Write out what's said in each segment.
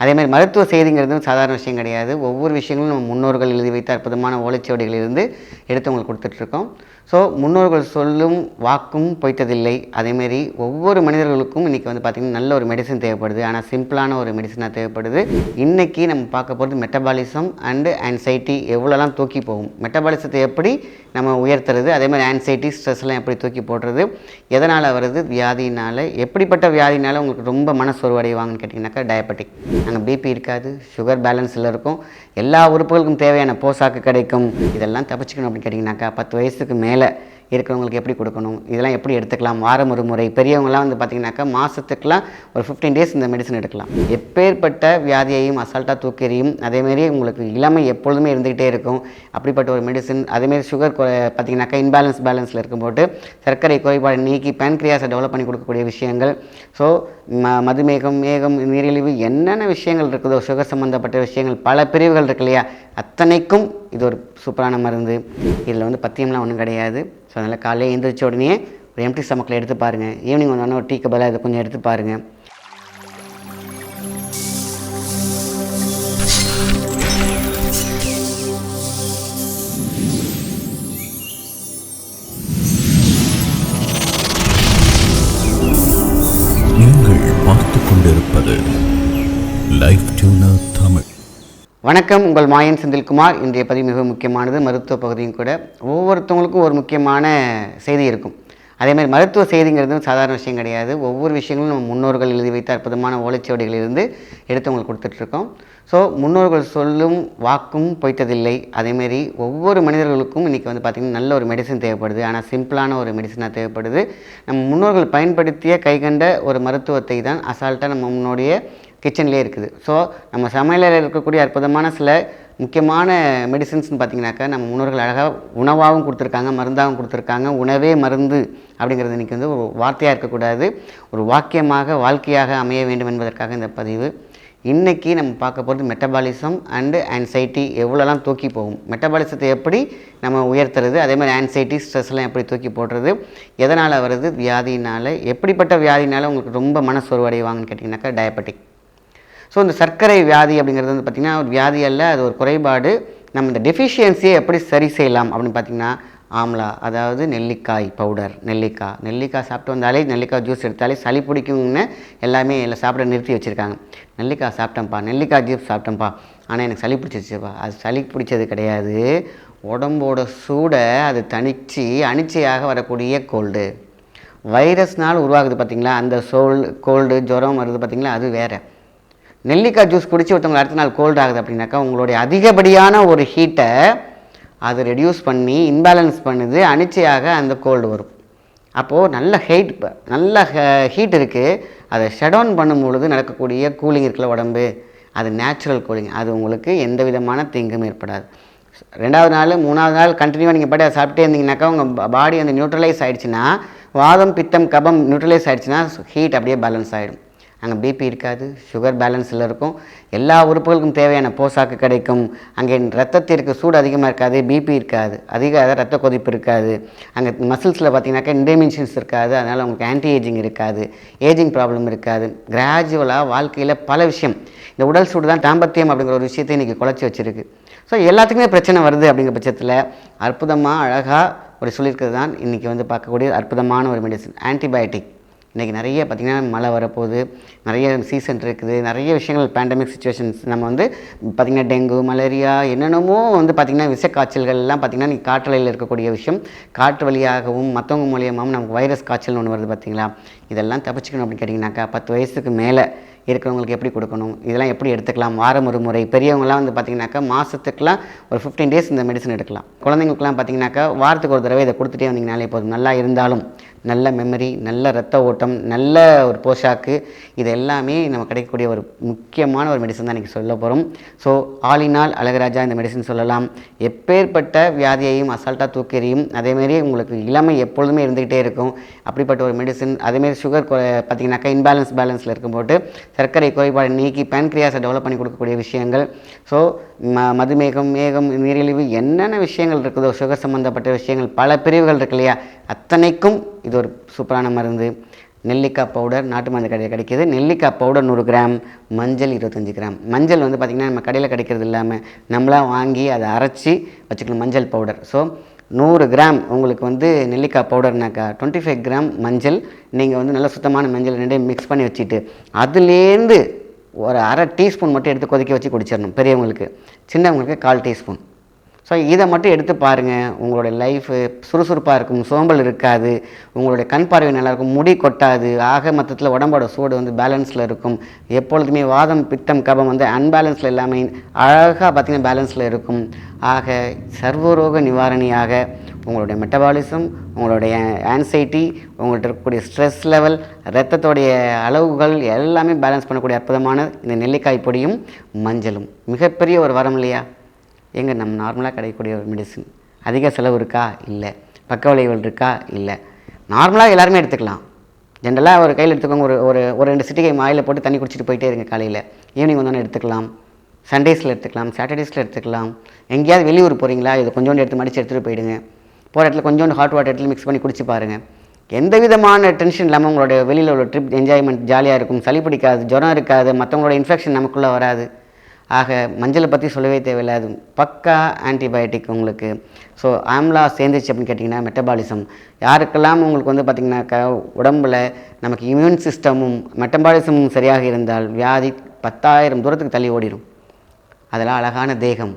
அதேமாதிரி மருத்துவ செய்திங்கிறது சாதாரண விஷயம் கிடையாது. ஒவ்வொரு விஷயங்களும் நம்ம முன்னோர்கள் எழுதி வைத்த அற்புதமான ஓலைச்சுவடிகளிலிருந்து எடுத்து உங்களுக்கு கொடுத்துட்ருக்கோம். ஸோ முன்னோர்கள் சொல்லும் வாக்கும் பொய்த்ததில்லை. அதேமாரி ஒவ்வொரு மனிதர்களுக்கும் இன்றைக்கி வந்து பார்த்திங்கன்னா நல்ல ஒரு மெடிசன் தேவைப்படுது. ஆனால் சிம்பிளான ஒரு மெடிசனாக தேவைப்படுது. இன்றைக்கி நம்ம பார்க்க போகிறது மெட்டபாலிசம் அண்டு ஆன்சைட்டி எவ்வளோலாம் தூக்கி போகும். மெட்டபாலிசத்தை எப்படி நம்ம உயர்த்துறது? அதே மாதிரி ஆன்சைட்டி ஸ்ட்ரெஸ்லாம் எப்படி தூக்கி போடுறது? எதனால் வருது? வியாதியினால். எப்படிப்பட்ட வியாதினால உங்களுக்கு ரொம்ப மனசோர்வடைவாங்கன்னு கேட்டிங்கனாக்கா டயபெட்டிக் நாங்கள் பிபி இருக்காது சுகர் பேலன்ஸில் இருக்கும். எல்லா உறுப்புகளுக்கும் தேவையான போசாக்கு கிடைக்கும். இதெல்லாம் தப்பிச்சுக்கணும் அப்படின்னு கேட்டிங்கனாக்கா பத்து வயசுக்கு மேலே இருக்கிறவங்களுக்கு எப்படி கொடுக்கணும்? இதெல்லாம் எப்படி எடுத்துக்கலாம்? வாரம் ஒரு முறை. பெரியவங்கலாம் வந்து பார்த்திங்கனாக்கா மாதத்துக்குலாம் ஒரு ஃபிஃப்டீன் டேஸ் இந்த மெடிசன் எடுக்கலாம். எப்பேற்பட்ட வியாதியையும் அசால்ட்டாக தூக்கிறியும் அதேமாரி உங்களுக்கு இளமை எப்பொழுதுமே இருந்துக்கிட்டே இருக்கும். அப்படிப்பட்ட ஒரு மெடிசன் அதேமாரி சுகர் பார்த்திங்கனாக்கா இன்பேலன்ஸ் பேலன்ஸில் இருக்கும்போது சர்க்கரை குறைபாடு நீக்கி பேன்க்ரியாஸை டெவலப் பண்ணி கொடுக்கக்கூடிய விஷயங்கள். ஸோ ம மதுமேகம் மேகம் நீரிழிவு என்னென்ன விஷயங்கள் இருக்குதோ சுகர் சம்மந்தப்பட்ட விஷயங்கள் பல பிரிவுகள் இருக்கு இல்லையா? அத்தனைக்கும் இது ஒரு சூப்பரான மருந்து. இதில் வந்து பத்தியம்லாம் ஒன்றும் கிடையாது. ஸோ அதனால் காலையில் எழுந்திரிச்ச உடனே ஒரு எம்டி ஸ்டமக்கில் எடுத்து பாருங்கள் ஈவினிங் வந்தோடனே ஒரு டீ கபலாக இதை கொஞ்சம் எடுத்து பாருங்கள் பார்த்து கொண்டிருப்பது லைஃப் டியூனர் வணக்கம் உங்கள் மாயன் செந்தில்குமார். இன்றைய பதிவு மிக முக்கியமானது. மருத்துவ பகுதியும் கூட ஒவ்வொருத்தவங்களுக்கும் ஒரு முக்கியமான செய்தி இருக்கும். அதேமாதிரி மருத்துவ செய்திங்கிறது சாதாரண விஷயம் கிடையாது. ஒவ்வொரு விஷயங்களும் நம்ம முன்னோர்கள் எழுதி வைத்த அற்புதமான ஓலைச்சுவடிகளிலிருந்து எடுத்து உங்களுக்கு கொடுத்துட்ருக்கோம். ஸோ முன்னோர்கள் சொல்லும் வாக்கும் பொய்த்ததில்லை. அதேமாரி ஒவ்வொரு மனிதர்களுக்கும் இன்றைக்கி வந்து பார்த்திங்கன்னா நல்ல ஒரு மெடிசன் தேவைப்படுது. ஆனால் சிம்பிளான ஒரு மெடிசனாக தேவைப்படுது. நம்ம முன்னோர்கள் பயன்படுத்திய கைகண்ட ஒரு மருத்துவத்தை தான் அசால்ட்டாக நம்ம முன்னோடைய கிச்சன்லேயே இருக்குது. ஸோ நம்ம சமையலில் இருக்கக்கூடிய அற்புதமான சில முக்கியமான மெடிசின்ஸ்னு பார்த்தீங்கனாக்கா நம்ம முன்னோர்கள் அழகாக உணவாகவும் கொடுத்துருக்காங்க மருந்தாகவும் கொடுத்துருக்காங்க. உணவே மருந்து அப்படிங்கிறது இன்றைக்கி வந்து ஒரு வார்த்தையாக இருக்கக்கூடாது. ஒரு வாக்கியமாக வாழ்க்கையாக அமைய வேண்டும் என்பதற்காக இந்த பதிவு. இன்றைக்கி நம்ம பார்க்க போகிறது மெட்டபாலிசம் அண்டு ஆன்சைட்டி எவ்வளோலாம் தூக்கி போகும். மெட்டபாலிசத்தை எப்படி நம்ம உயர்த்துறது அதே மாதிரி ஆன்சைட்டி ஸ்ட்ரெஸ்லாம் எப்படி தூக்கி போடுறது எதனால் வருது வியாதியினால் எப்படிப்பட்ட வியாதினால உங்களுக்கு ரொம்ப மனசோர்வடைவாங்கன்னு கேட்டிங்கனாக்கா டயபெட்டிக் ஸோ இந்த சர்க்கரை வியாதி அப்படிங்கிறது வந்து பார்த்திங்கன்னா ஒரு வியாதி அல்ல அது ஒரு குறைபாடு. நம்ம இந்த டெஃபிஷியன்சியை எப்படி சரி செய்யலாம் அப்படின்னு பார்த்திங்கன்னா ஆம்லா அதாவது நெல்லிக்காய் பவுடர் நெல்லிக்காய். நெல்லிக்காய் சாப்பிட்டு வந்தாலே நெல்லிக்காய் ஜூஸ் எடுத்தாலே சளி பிடிக்கும்னு எல்லாமே எல்லாம் சாப்பிட நிறுத்தி வச்சுருக்காங்க. நெல்லிக்காய் சாப்பிட்டேன்ப்பா நெல்லிக்காய் ஜூஸ் சாப்பிட்டேன்ப்பா. ஆனால் எனக்கு சளி பிடிச்சிருச்சுப்பா. அது சளி பிடிச்சது கிடையாது. உடம்போட சூடை அது தணித்து அனிச்சையாக வரக்கூடிய கோல்டு வைரஸ்னால் உருவாகுது பார்த்திங்களா? அந்த சோல் கோல்டு ஜுரம் வருது பார்த்திங்களா? அது வேறு. நெல்லிக்காய் ஜூஸ் குடித்து ஒருத்தவங்க அடுத்த நாள் கோல்டு ஆகுது அப்படின்னாக்கா உங்களுடைய அதிகப்படியான ஒரு ஹீட்டை அது ரெடியூஸ் பண்ணி இன்பேலன்ஸ் பண்ணுது அனிச்சையாக அந்த கோல்டு வரும். அப்போது நல்ல ஹீட் நல்ல ஹீட் இருக்குது அதை ஷடவுன் பண்ணும் பொழுது நடக்கக்கூடிய கூலிங் இருக்குல்ல உடம்பு? அது நேச்சுரல் கூலிங் அது உங்களுக்கு எந்த விதமான தீங்கும் ஏற்படாது. ரெண்டாவது நாள் மூணாவது நாள் கண்டினியூவாக நீங்கள் பாட்டி அதை சாப்பிட்டே இருந்தீங்கன்னாக்கா உங்கள் பாடி அந்த நியூட்ரலைஸ் ஆகிடுச்சுன்னா வாதம் பித்தம் கபம் நியூட்ரலைஸ் ஆகிடுச்சுன்னா ஹீட் அப்படியே பேலன்ஸ் ஆகிடும் அங்கே பிபி இருக்காது சுகர் பேலன்ஸில் இருக்கும். எல்லா உறுப்புகளுக்கும் தேவையான போசாக்கு கிடைக்கும். அங்கே ரத்தத்திற்கு சூடு அதிகமாக இருக்காது பிபி இருக்காது. அதிக ரத்த கொதிப்பு இருக்காது. அங்கே மசில்ஸில் பார்த்தீங்கன்னாக்கா இன்டெமிஷன்ஸ் இருக்காது. அதனால் உங்களுக்கு ஆன்டி ஏஜிங் இருக்காது. ஏஜிங் ப்ராப்ளம் இருக்காது. கிராஜுவலாக வாழ்க்கையில் பல விஷயம். இந்த உடல் சூடு தான் தாம்பத்தியம் அப்படிங்கிற ஒரு விஷயத்தை இன்றைக்கி குழச்சி வச்சுருக்கு. ஸோ எல்லாத்துக்குமே பிரச்சனை வருது அப்படிங்கிற பட்சத்தில் அற்புதமாக அழகாக ஒரு சொல்லியிருக்கிறது தான் இன்றைக்கி வந்து பார்க்கக்கூடிய அற்புதமான ஒரு மெடிசன் ஆன்டிபயோட்டிக் இன்றைக்கி நிறைய பார்த்திங்கன்னா மழை வரப்போகுது நிறைய சீசன் இருக்குது நிறைய விஷயங்கள் பேண்டமிக் சுச்சுவேஷன்ஸ் நம்ம வந்து பார்த்திங்கன்னா டெங்கு மலேரியா என்னென்னமோ வந்து பார்த்திங்கன்னா விஷக்காய்ச்சல்கள்லாம் பார்த்திங்கன்னா நீ காற்றலையில் இருக்கக்கூடிய விஷயம். காற்று வழியாகவும் மற்றவங்க மூலியமாகவும் நமக்கு வைரஸ் காய்ச்சல்னு ஒன்று வருது பார்த்திங்களா? இதெல்லாம் தப்பிச்சுக்கணும் அப்படின்னு கேட்டிங்கனாக்கா பத்து வயசுக்கு மேலே இருக்கிறவங்களுக்கு எப்படி கொடுக்கணும்? இதெல்லாம் எப்படி எடுத்துக்கலாம்? வாரம் ஒரு முறை. பெரியவங்களாம் வந்து பார்த்திங்கனாக்கா மாதத்துக்குலாம் ஒரு ஃபிஃப்டீன் டேஸ் இந்த மெடிசன் எடுக்கலாம். குழந்தைங்களுக்குலாம் பார்த்திங்கனாக்கா வாரத்துக்கு ஒரு தடவை இதை கொடுத்துட்டே வந்தீங்கனாலே போதும். நல்லா இருந்தாலும் நல்ல மெமரி நல்ல ரத்த ஓட்டம் நல்ல ஒரு போஷாக்கு இது எல்லாமே நம்ம கிடைக்கக்கூடிய ஒரு முக்கியமான ஒரு மெடிசன் தான் இன்றைக்கி சொல்ல போகிறோம் ஸோ ஆலினால் அழகராஜா இந்த மெடிசன் சொல்லலாம். எப்பேற்பட்ட வியாதியையும் அசால்ட்டாக தூக்கெறியும் அதேமாரி உங்களுக்கு இளமை எப்பொழுதுமே இருந்துக்கிட்டே இருக்கும். அப்படிப்பட்ட ஒரு மெடிசன் அதேமாரி சுகர் பார்த்திங்கனாக்கா இன்பேலன்ஸ் பேலன்ஸில் இருக்கும்போது சர்க்கரை குறைபாடு நீக்கி பேன்க்ரியாஸை டெவலப் பண்ணி கொடுக்கக்கூடிய விஷயங்கள். ஸோ ம மதுமேகம் மேகம் நீரிழிவு என்னென்ன விஷயங்கள் இருக்குதோ சுகர் சம்மந்தப்பட்ட விஷயங்கள் பல பிரிவுகள் இருக்கு இல்லையா? அத்தனைக்கும் இது ஒரு சூப்பரான மருந்து. நெல்லிக்காய் பவுடர் நாட்டு மருந்து கடையில் கிடைக்கிது. நெல்லிக்காய் பவுடர் நூறு கிராம் மஞ்சள் இருபத்தஞ்சி கிராம். மஞ்சள் வந்து பார்த்திங்கன்னா நம்ம கடையில் கிடைக்கிறது இல்லாமல் நம்மளா வாங்கி அதை அரைச்சி வச்சுக்கணும் மஞ்சள் பவுடர். ஸோ நூறு கிராம் உங்களுக்கு வந்து நெல்லிக்காய் பவுடர்னாக்கா டுவெண்ட்டி ஃபைவ் கிராம் மஞ்சள் நீங்கள் வந்து நல்ல சுத்தமான மஞ்சள் ரெண்டையும் மிக்ஸ் பண்ணி வச்சுட்டு அதுலேருந்து ஒரு அரை டீஸ்பூன் மட்டும் எடுத்து கொதிக்க வச்சு குடிச்சிடணும் பெரியவங்களுக்கு. சின்னவங்களுக்கு கால் டீஸ்பூன். ஸோ இதை மட்டும் எடுத்து பாருங்கள் உங்களுடைய லைஃபு சுறுசுறுப்பாக இருக்கும் சோம்பல் இருக்காது உங்களுடைய கண் பார்வை நல்லாயிருக்கும் முடி கொட்டாது ஆக மொத்தத்தில் உடம்போட சூடு வந்து பேலன்ஸில் இருக்கும். எப்பொழுதுமே வாதம் பித்தம் கபம் வந்து அன்பேலன்ஸில் எல்லாமே அழகாக பார்த்திங்கன்னா பேலன்ஸில் இருக்கும். ஆக சர்வரோக நிவாரணியாக உங்களுடைய மெட்டபாலிசம் உங்களுடைய ஆன்சைட்டி உங்கள்கிட்ட இருக்கக்கூடிய ஸ்ட்ரெஸ் லெவல் ரத்தத்தோடைய அளவுகள் எல்லாமே பேலன்ஸ் பண்ணக்கூடிய அற்புதமான இந்த நெல்லிக்காய் பொடியும் மஞ்சளும். மிகப்பெரிய ஒரு வரம் இல்லையா? எங்கே நம்ம நார்மலாக கிடைக்கக்கூடிய ஒரு மெடிசின் அதிக செலவு இருக்கா? இல்லை. பக்க விளைவுகள் இருக்கா? இல்லை. நார்மலாக எல்லாருமே எடுத்துக்கலாம். ஜென்ரலாக ஒரு கையில் எடுத்துக்கோங்க. ஒரு ஒரு ஒரு ரெண்டு சிட்டிகை மாயில் போட்டு தண்ணி குடிச்சிட்டு போயிட்டே இருங்க காலையில். ஈவினிங் வந்தோன்னே எடுத்துக்கலாம். சண்டேஸில் எடுத்துக்கலாம். சாட்டர்டேஸில் எடுத்துக்கலாம். எங்கேயாவது வெளியூர் போகிறீங்களா இது கொஞ்சோண்டு எடுத்து மடித்து எடுத்துகிட்டு போயிடுங்க. போகிற இடத்துல கொஞ்சோண்டு ஹாட் வாட்டர் எடுத்து மிக்ஸ் பண்ணி குடிச்சு பாருங்கள் எந்த விதமான டென்ஷன் இல்லாமல் உங்களோட வெளியில் உள்ள ட்ரிப் என்ஜாய்மெண்ட் ஜாலியாக இருக்கும். சளி பிடிக்காது ஜுரம் இருக்காது. மற்றவங்களோட இன்ஃபெக்ஷன் நமக்குள்ளே வராது. ஆக மஞ்சளை பற்றி சொல்லவே தேவையில்லை. அது பக்கா ஆன்டிபயோட்டிக் உங்களுக்கு. ஸோ ஆம்லா சேர்ந்துச்சு அப்படின்னு கேட்டிங்கன்னா மெட்டபாலிசம் யாருக்கெல்லாம் உங்களுக்கு வந்து பார்த்திங்கனாக்கா உடம்பில் நமக்கு இம்யூன் சிஸ்டமும் மெட்டபாலிசமும் சரியாக இருந்தால் வியாதி பத்தாயிரம் தூரத்துக்கு தள்ளி ஓடிடும் அதெல்லாம் அழகான தேகம்.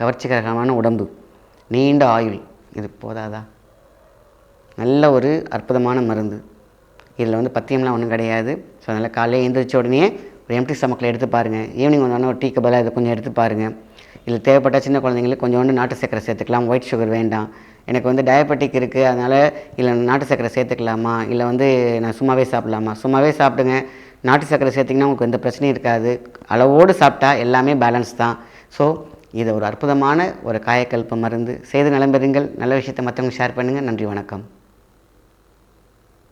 கவர்ச்சிகரமான உடம்பு. நீண்ட ஆயுள். இது போதாதா? நல்ல ஒரு அற்புதமான மருந்து. இதில் வந்து பத்தியம்லாம் ஒன்றும் கிடையாது. ஸோ அதனால் காலையில் எழுந்திரிச்ச உடனே ஒரு எம்டி ஸ்டமக்கில் எடுத்து பாருங்கள் ஈவினிங் வந்தோடனே ஒரு டீக்கு பதிலாக இதை கொஞ்சம் எடுத்து பாருங்கள் இதில் தேவைப்பட்ட சின்ன குழந்தைங்களுக்கு கொஞ்சோண்டு நாட்டு சக்கரை சேர்த்துக்கலாம். ஒயிட் சுகர் வேண்டாம். எனக்கு வந்து டயபெட்டிக் இருக்குது அதனால் இல்லை நாட்டு சக்கரை சேர்த்துக்கலாமா? இல்லை வந்து நான் சும்மாவே சாப்பிட்லாமா? சும்மாவே சாப்பிடுங்க. நாட்டு சக்கரை சேர்த்திங்கன்னா உங்களுக்கு எந்த பிரச்சனையும் இருக்காது. அளவோடு சாப்பிட்டா எல்லாமே பேலன்ஸ் தான். ஸோ இதை ஒரு அற்புதமான ஒரு காயக்கல்ப மருந்து. செய்து நலம்பெறுங்கள் நல்ல விஷயத்தை மற்றவங்க ஷேர் பண்ணுங்கள் நன்றி வணக்கம்.